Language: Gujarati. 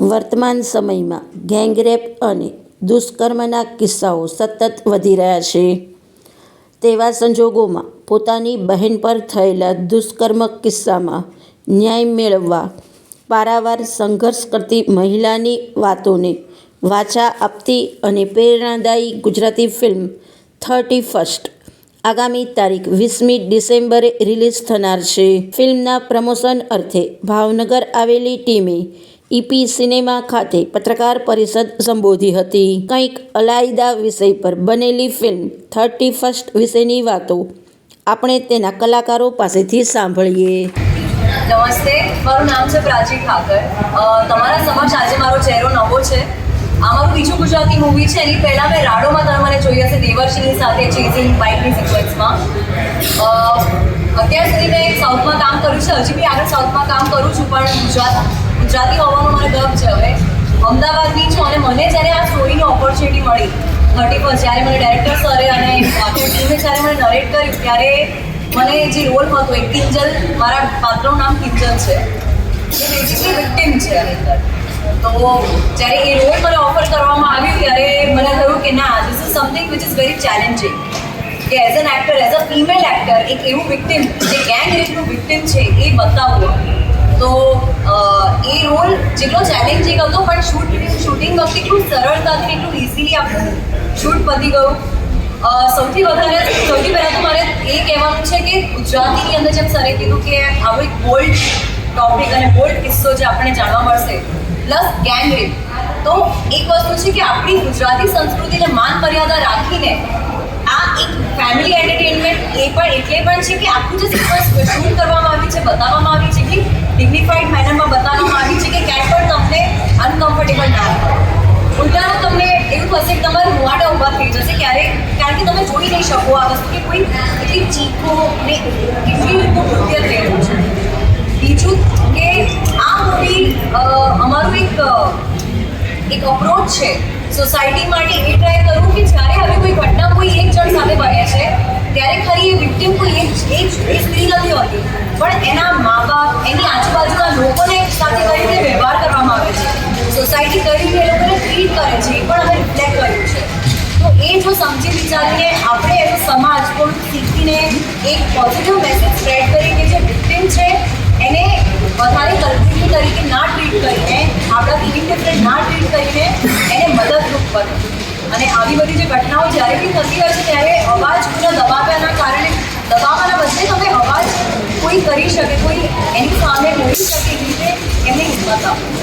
વર્તમાન સમયમાં ગેંગરેપ અને દુષ્કર્મના કિસ્સાઓ સતત વધી રહ્યા છે. તેવા સંજોગોમાં પોતાની બહેન પર થયેલા દુષ્કર્મ કિસ્સામાં ન્યાય મેળવવા, પારાવાર સંઘર્ષ કરતી મહિલાની વાતોને વાચા આપતી અને પ્રેરણાદાયી ગુજરાતી ફિલ્મ થર્ટી ફર્સ્ટ આગામી તારીખ વીસમી ડિસેમ્બરે રિલીઝ થનાર છે. ફિલ્મના પ્રમોશન અર્થે ભાવનગર આવેલી ટીમે ઈપી સિનેમા ખાતે પત્રકાર પરિષદ સંબોધી હતી. કંઈક અલાયદા વિષય પર બનેલી ફિલ્મ થર્ટી ફર્સ્ટ વિશેની વાતો આપણે તેના કલાકારો પાસેથી સાંભળીએ. નમસ્તે, મારું નામ છે પ્રાચી ઠાકર. તમારા સમક્ષ આજે મારો ચહેરો નવો છે. આ મારું બીજું ગુજરાતી મૂવી છે, એની પહેલાં મેં રાડોમાં તમે મને જોઈ હશે દેવર્ષિની સાથે ચેઝિંગ બાઇકની સિક્વન્સમાં અત્યાર સુધી મેં સાઉથમાં કામ કર્યું છે, હજી બી આગળ સાઉથમાં કામ કરું છું, પણ ગુજરાત ગુજરાતી હોવાનો મને ગર્વ છે હવે. અમદાવાદની છું અને મને જ્યારે આ સ્ટોરીની ઓપોર્ચ્યુનિટી મળી થર્ટી ફર્સ્ટ જ્યારે મને ડાયરેક્ટર સરે અને ટીમે જ્યારે મને નરેટ કર્યું, ત્યારે મને જે રોલ હતો એક કિંજલ, મારા પાત્રનું નામ કિંજલ છે. એ બેઝિકલી વિક્ટિમ છે અંદર. તો જ્યારે એ રોલ મને ઓફર કરવામાં આવ્યું, ત્યારે મને થયું કે ના this is something which is very challenging કે as an actor as a female actor એક એવું વિક્ટિમ જે ગેંગ રેપનું વિક્ટિમ છે, એ બતાવવું. તો એ રોલ જેટલો ચેલેન્જિંગ હતો પણ શૂટ શૂટિંગ વખતે એટલું સરળતાથી એટલું ઇઝીલી આપણું શૂટ પતી ગયું. સૌથી વધારે, સૌથી પહેલાં તો મારે એ કહેવાનું છે કે ગુજરાતીની અંદર જેમ સરે કીધું કે આવો એક બોલ્ડ ટોપિક અને બોલ્ડ કિસ્સો જે આપણને જાણવા મળશે પ્લસ ગેંગ રેપ તો એક વસ્તુ છે કે આપણી ગુજરાતી સંસ્કૃતિને માન મર્યાદા રાખીને આ એક ફેમિલી એન્ટરટેનમેન્ટ એ પણ એટલે પણ છે કે આખું જે શૂટ કરવામાં આવી છે, બતાવવામાં આવી છે કે ડિગ્નિફાઈડ મેનરમાં બતાવવામાં આવી છે કે ક્યાંય પણ તમને અનકમ્ફર્ટેબલ ના થાય ઉલટાનું તમને એવું થશે કે તમારા રૂવાડા ઊભા થઈ જશે ક્યારેક કારણ કે તમે જોઈ નહીં શકો આ વસ્તુ કે કોઈ એટલી ચીખો ને કેટલી રીતનું નૃત્ય થઈ રહ્યું છે. બીજું કે આ મૂવી અમારું એક એક અપ્રોચ છે. સોસાયટી માટે એ ટ્રાય કરું કે જ્યારે હવે કોઈ ઘટના એના આજુબાજુના લોકોને સાથે કઈ રીતે વ્યવહાર કરવામાં આવે છે. સોસાયટી કઈ રીતે એ લોકોને ટ્રીટ કરે છે એ પણ અમે રિફ્લેક્ટ કર્યું છે. તો એ જો સમજી વિચારીને આપણે એનો સમાજ પણ શીખીને એક પોઝિટિવ મેસેજ સ્પ્રેડ કરી કે જે વિક્ટિમ છે, એને વધારે કલ્પિત તરીકે ના ટ્રીટ કરીને, આપણા ઇનડિફરન્ટ ના ટ્રીટ કરીને એને મદદરૂપ બને. અને આવી બધી જે ઘટનાઓ જ્યારે બી થતી હોય છે, ત્યારે અવાજ પૂરા દબાવ્યાના કારણે દબાવવાના બદલે તમે એ રીતે એમને હિંમત આપો.